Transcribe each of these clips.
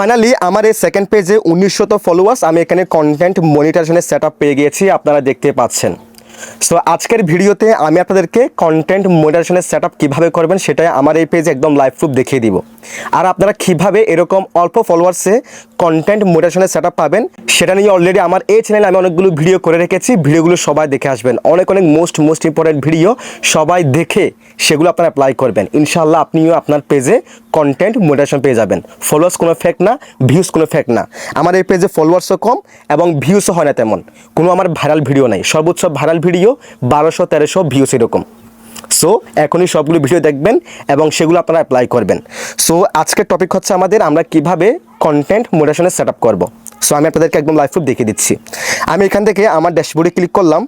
Finally আমার এই second পেজে উনিশশত ফলোয়ার্স আমি এখানে কন্টেন্ট মনিটাইজেশনের সেট পেয়ে গিয়েছি, আপনারা দেখতে পাচ্ছেন। সো আজকের ভিডিওতে আমি আপনাদেরকে কন্টেন্ট মনিটাইজেশনের সেট আপ কীভাবে করবেন সেটাই আমার এই পেজে একদম লাইভ প্রুফ দেখিয়ে দিব। আর আপনারা কীভাবে এরকম অল্প ফলোয়ার্সে কন্টেন্ট মনিটাইজেশনের সেট পাবেন সেটা নিয়ে অলরেডি আমার এই চ্যানেলে আমি অনেকগুলো ভিডিও করে রেখেছি ভিডিওগুলো সবাই দেখে আসবেন। অনেক অনেক মোস্ট মোস্ট ইম্পর্টেন্ট ভিডিও সবাই দেখে সেগুলো আপনারা অ্যাপ্লাই করবেন। ইনশাল্লাহ আপনিও আপনার পেজে কন্টেন্ট মোটিভেশন পেয়ে যাবেন। ফলোয়ার্স কোনো ফেক না ভিউজ কোনো ফেক না। আমার এই পেজে ফলোয়ার্সও কম এবং ভিউসও হয় না তেমন। কোনো আমার ভাইরাল ভিডিও নাই। সর্বোচ্চ ভাইরাল ভিডিও বারোশো, তেরোশো ভিউস এরকম। সো এখনই সবগুলো ভিডিও দেখবেন এবং সেগুলো আপনারা অ্যাপ্লাই করবেন। সো আজকের টপিক হচ্ছে আমাদের আমরা কীভাবে কন্টেন্ট মোটিভেশনের সেট আপ করব। সো আমি আপনাদেরকে একদম লাইভ প্রুফ দেখিয়ে দিচ্ছি। আমি এখান থেকে আমার ড্যাশবোর্ডে ক্লিক করলাম।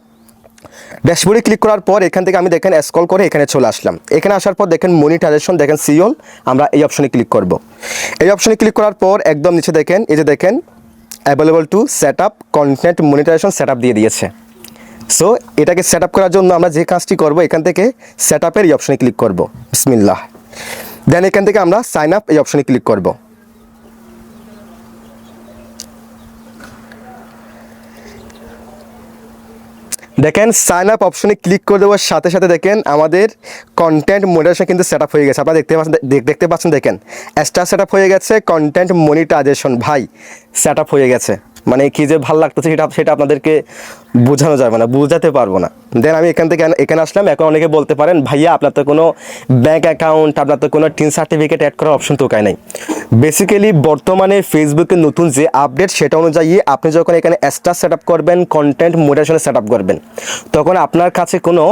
ড্যাশবোর্ডে ক্লিক করার পর এখান থেকে আমি দেখেন স্ক্রল করে এখানে চলে আসলাম। এখানে আসার পর দেখেন মনিটাইজেশন দেখেন সিওল আমরা এই অপশনে ক্লিক করব। এই অপশনে ক্লিক করার পর একদম নিচে দেখেন, এই যে দেখেন available to set up content monetization set up দিয়ে দিয়েছে। সো এটাকে সেট করার জন্য আমরা যে কাজটি করব, এখান থেকে সেট আপের এই অপশনে ক্লিক করব। বিসমিল্লাহ। দেন এখান থেকে আমরা সাইন আপ এই অপশনে ক্লিক করব। দেখেন সাইন আপ অপশনে ক্লিক করে দেওয়ার সাথে সাথে দেখেন, আমাদের কন্টেন্ট মনিটাইজেশন কিন্তু সেট হয়ে গেছে। আপনারা দেখতে পাচ্ছেন দেখ- দেখতে পাচ্ছেন, দেখেন। এক্সট্রা সেট হয়ে গেছে কন্টেন্ট মনিটাইজেশন ভাই সেট হয়ে গেছে। মানে কি যে ভালো লাগতেছে সেটা সেটা আপনাদেরকে বোঝানো যাবে না, বোঝাতে পারব না। দেন আমি এখান থেকে এখানে আসলাম, এখন অনেকে বলতে পারেন, ভাইয়া, আপনার তো কোনো ব্যাঙ্ক অ্যাকাউন্ট আপনার তো কোনো টিন সার্টিফিকেট অ্যাড করার অপশন তো নাই। বেসিক্যালি বর্তমানে ফেসবুকের নতুন যে আপডেট সেটা অনুযায়ী আপনি যখন এখানে এক্সট্রা সেট আপ করবেন কন্টেন্ট মোটিভেশনে সেট আপ করবেন, তখন আপনার কাছে কোনো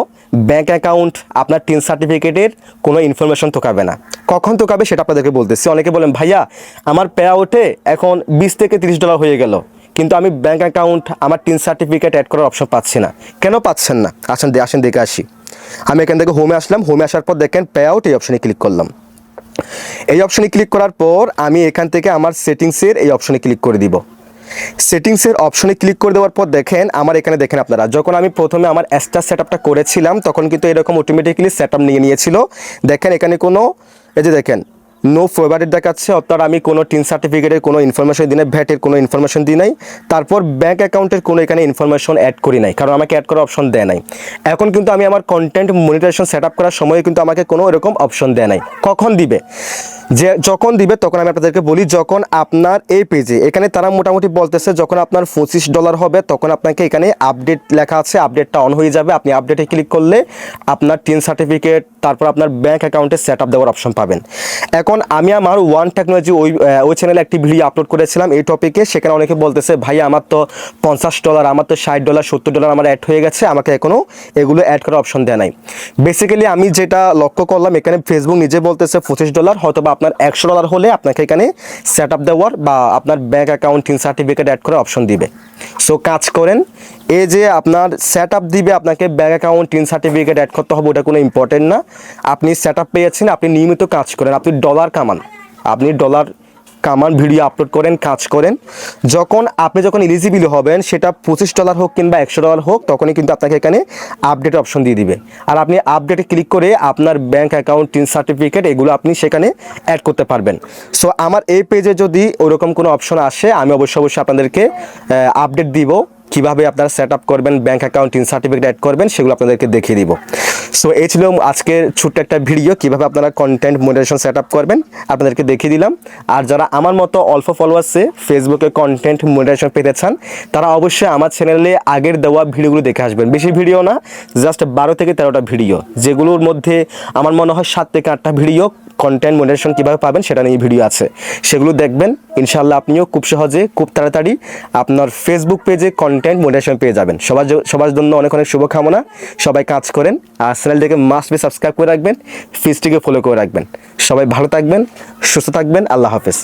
ব্যাঙ্ক অ্যাকাউন্ট আপনার টিন সার্টিফিকেটের কোনো ইনফরমেশন তোকাবে না। কখন তোকাবে সেটা আপনাদেরকে বলতেছি। অনেকে বলেন, ভাইয়া, আমার পে আউটে এখন বিশ থেকে তিরিশ ডলার হয়ে গেল। কিন্তু আমি ব্যাঙ্ক অ্যাকাউন্ট আমার টিন সার্টিফিকেট অ্যাড করার অপশন পাচ্ছি না। কেন পাচ্ছেন না? আসেন আসেন দেখে আসি। আমি এখান থেকে হোমে আসলাম হোমে আসার পর দেখেন পে আউট এই অপশনে ক্লিক করলাম। এই অপশনে ক্লিক করার পর আমি এখান থেকে আমার সেটিংসের এই অপশনে ক্লিক করে দিব। সেটিংসের অপশনে ক্লিক করে দেওয়ার পর দেখেন, আমার এখানে দেখেন আপনারা, যখন আমি প্রথমে আমার অ্যাস্টার সেট আপটা করেছিলাম, তখন কিন্তু এরকম অটোমেটিক্যালি সেট আপ নিয়ে নিয়েছিল। দেখেন এখানে কোনো, এই যে দেখেন নো ফেভারিট দেখাচ্ছে, অর্থাৎ আমি কোনো টিন সার্টিফিকেটের কোনো ইনফরমেশন দিই নাই ভ্যাটের কোনো ইনফরমেশন দিই নাই। তারপর ব্যাঙ্ক অ্যাকাউন্টের কোনো এখানে ইনফরমেশন অ্যাড করি নাই, কারণ আমাকে অ্যাড করার অপশন দেয় নাই। এখন কিন্তু আমি আমার কন্টেন্ট মনিটাইজেশন সেট আপ করার সময় কিন্তু আমাকে কোনো এরকম অপশন দেয় নাই। কখন দিবে? যে যখন দিবে তখন আমি আপনাদেরকে বলি, যখন আপনার এই পেজে এখানে তারা মোটামুটি বলতেছে যখন আপনার পঁচিশ ডলার হবে, তখন আপনাকে এখানে আপডেট লেখা আছে আপডেটটা অন হয়ে যাবে। আপনি আপডেটে ক্লিক করলে আপনার টিন সার্টিফিকেট তারপর আপনার ব্যাঙ্ক অ্যাকাউন্টে সেট আপ দেওয়ার অপশন পাবেন। এখন আমি আমার ওয়ান টেকনোলজি ওই ওই চ্যানেলে একটি ভিডিও আপলোড করেছিলাম, এই টপিকে সেখানে অনেকে বলতেছে, ভাই, আমার তো পঞ্চাশ ডলার আমার তো ষাট ডলার সত্তর ডলার আমার অ্যাড হয়ে গেছে, আমাকে এখনও এগুলো অ্যাড করার অপশন দেয় নাই। বেসিক্যালি আমি যেটা লক্ষ্য করলাম, এখানে ফেসবুক নিজে বলতেছে পঁচিশ ডলার হয়তো বা আপনার একশো ডলার হলে আপনাকে এখানে সেট আপ দেওয়ার বা আপনার ব্যাঙ্ক অ্যাকাউন্ট সার্টিফিকেট অ্যাড করার অপশন দিবে। সো কাজ করেন এ যে আপনার সেট আপ দিবে, আপনাকে bank account TIN certificate add করতে হবে, ওটা কোনো ইম্পর্টেন্ট না। আপনি সেট আপ পেয়েছেন, আপনি নিয়মিত কাজ করেন, আপনি ডলার কামান। আপনি ডলার কামান ভিডিও আপলোড করেন, কাজ করেন। যখন আপনি যখন এলিজিবল হবেন, সেটা পঁচিশ ডলার হোক কিংবা একশো ডলার হোক, তখনই কিন্তু আপনাকে এখানে আপডেট অপশন দিয়ে দিবেন আর আপনি আপডেটে ক্লিক করে আপনার ব্যাঙ্ক অ্যাকাউন্ট টিন সার্টিফিকেট এগুলো আপনি সেখানে অ্যাড করতে পারবেন। সো আমার এই পেজে যদি ওরকম কোনো অপশন আসে, আমি অবশ্যই অবশ্যই আপনাদেরকে আপডেট দিব। কীভাবে আপনারা সেট আপ করবেন bank account TIN certificate add করবেন, সেগুলো আপনাদেরকে দেখিয়ে দিব। সো এই ছিল আজকের ছোট্ট একটা ভিডিও কীভাবে আপনারা কন্টেন্ট মনিটাইজেশন সেট আপ করবেন, আপনাদেরকে দেখিয়ে দিলাম। আর যারা আমার মতো অল্প ফলোয়ার্সে ফেসবুকে কন্টেন্ট মনিটাইজেশন পেতে চান, তারা অবশ্যই আমার চ্যানেলে আগের দেওয়া ভিডিওগুলো দেখে আসবেন। বেশি ভিডিও না জাস্ট বারো থেকে তেরোটা ভিডিও যেগুলোর মধ্যে আমার মনে হয় সাত থেকে আটটা ভিডিও কন্টেন্ট মোডারেশন কীভাবে পাবেন সেটা নিয়ে ভিডিও আছে। সেগুলো দেখবেন ইনশাল্লাহ আপনিও খুব সহজে, খুব তাড়াতাড়ি আপনার ফেসবুক পেজে কন্টেন্ট মোডারেশন পেয়ে যাবেন। সবার সবার জন্য অনেক অনেক শুভকামনা। সবাই কাজ করেন, আর চ্যানেলটিকে মাস্ট বি সাবস্ক্রাইব করে রাখবেন ফেসটিকে ফলো করে রাখবেন। সবাই ভালো থাকবেন, সুস্থ থাকবেন, আল্লাহ হাফেজ।